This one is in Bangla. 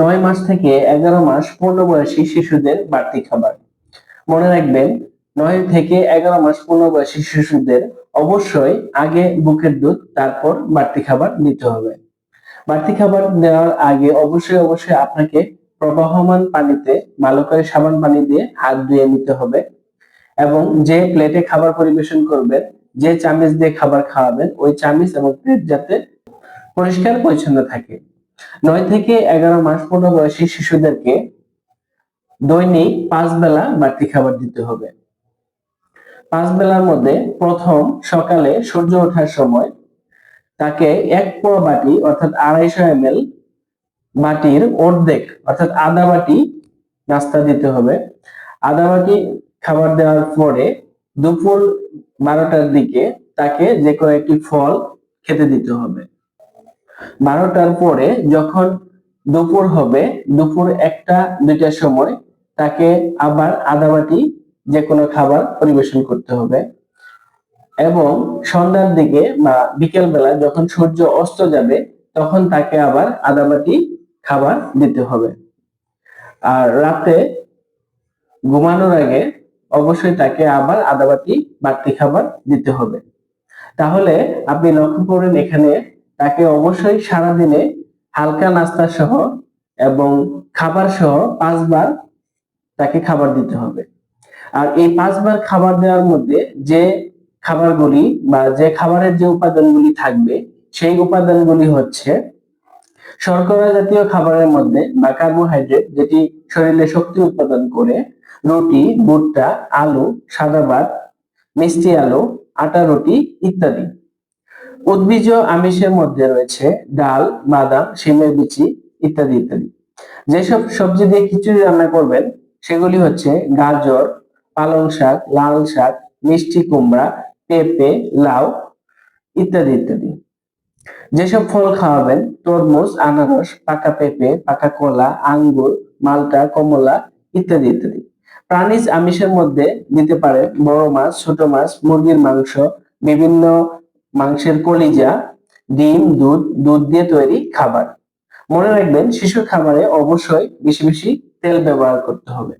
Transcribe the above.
নয় মাস থেকে এগারো মাস পূর্ণবয়সী শিশুদের বাড়তি খাবার। মনে রাখবেন, নয় থেকে এগারো মাস পূর্ণবয়সী শিশুদের অবশ্যই আগে বুকের দুধ, তারপর বাড়তি খাবার দিতে হবে। বাড়তি খাবার দেওয়ার আগে অবশ্যই অবশ্যই আপনাকে প্রবাহমান পানিতে, ভালো করে সাবান পানি দিয়ে হাত ধুয়ে নিতে হবে এবং যে প্লেটে খাবার পরিবেশন করবেন, যে চামচ দিয়ে খাবার খাওয়াবেন, ওই চামচ এবং প্লেট যাতে পরিষ্কার পরিচ্ছন্ন থাকে। নয় থেকে এগারো মাস পূর্ণ বয়সী শিশুদেরকে দৈনিক পাঁচ বেলা বাড়তি খাবার দিতে হবে। পাঁচ বেলার মধ্যে প্রথম সকালে সূর্য ওঠার সময় তাকে এক পোয়া বাটি, অর্থাৎ আড়াইশো এম বাটির অর্ধেক, অর্থাৎ আধা বাটি নাস্তা দিতে হবে। আধা বাটি খাবার দেওয়ার পরে দুপুর বারোটার দিকে তাকে যে কোনো একটি ফল খেতে দিতে হবে। বারোটার পরে যখন দুপুর হবে, দুপুর একটা, দুইটার সময় তাকে আবার আধা বাটি যে কোনো খাবার পরিবেশন করতে হবে। এবং সন্ধ্যার দিকে বা বিকেল বেলা যখন সূর্য অস্ত যাবে, তখন তাকে আবার আধা বাটি খাবার দিতে হবে। আর রাতে ঘুমানোর আগে অবশ্যই তাকে আবার আধা বাটি বাড়তি খাবার দিতে হবে। তাহলে আপনি লক্ষ্য করেন এখানে তাকে অবশ্যই সারাদিনে হালকা নাস্তা সহ এবং খাবার সহ পাঁচবার তাকে খাবার দিতে হবে। আর এই পাঁচবার খাবার দেওয়ার মধ্যে যে খাবারগুলি বা যে খাবারের যে উপাদানগুলি থাকবে, সেই উপাদানগুলি হচ্ছে শর্করা জাতীয় খাবারের মধ্যে বা কার্বোহাইড্রেট যেটি শরীরে শক্তি উৎপাদন করে, রুটি, ভুট্টা, আলু, সাদা ভাত, মিষ্টি আলু, আটা, রুটি ইত্যাদি। উদ্ভিজ আমিষের মধ্যে রয়েছে ডাল, বাদাম শিমের বিচি ইত্যাদি ইত্যাদি। যেসব সবজি দিয়ে খিচুড়ি রান্না করবেন, সেগুলি হচ্ছে গাজর, পালং শাক, লাল শাক, মিষ্টি কুমড়া, পেঁপে, লাউ ইত্যাদি ইত্যাদি। যেসব ফল খাওয়াবেন, তরমুজ, আনারস, পাকা পেঁপে, পাকা কলা, আঙ্গুর, মালটা, কমলা ইত্যাদি ইত্যাদি। প্রাণীজ আমিষের মধ্যে দিতে পারে বড় মাছ, ছোট মাছ, মুরগির মাংস, বিভিন্ন মাংসের কলিজা, ডিম, দুধ দুধ দিয়ে তৈরি খাবার। মনে রাখবেন শিশুর খাবারে অবশ্যই বেশি বেশি তেল ব্যবহার করতে হবে।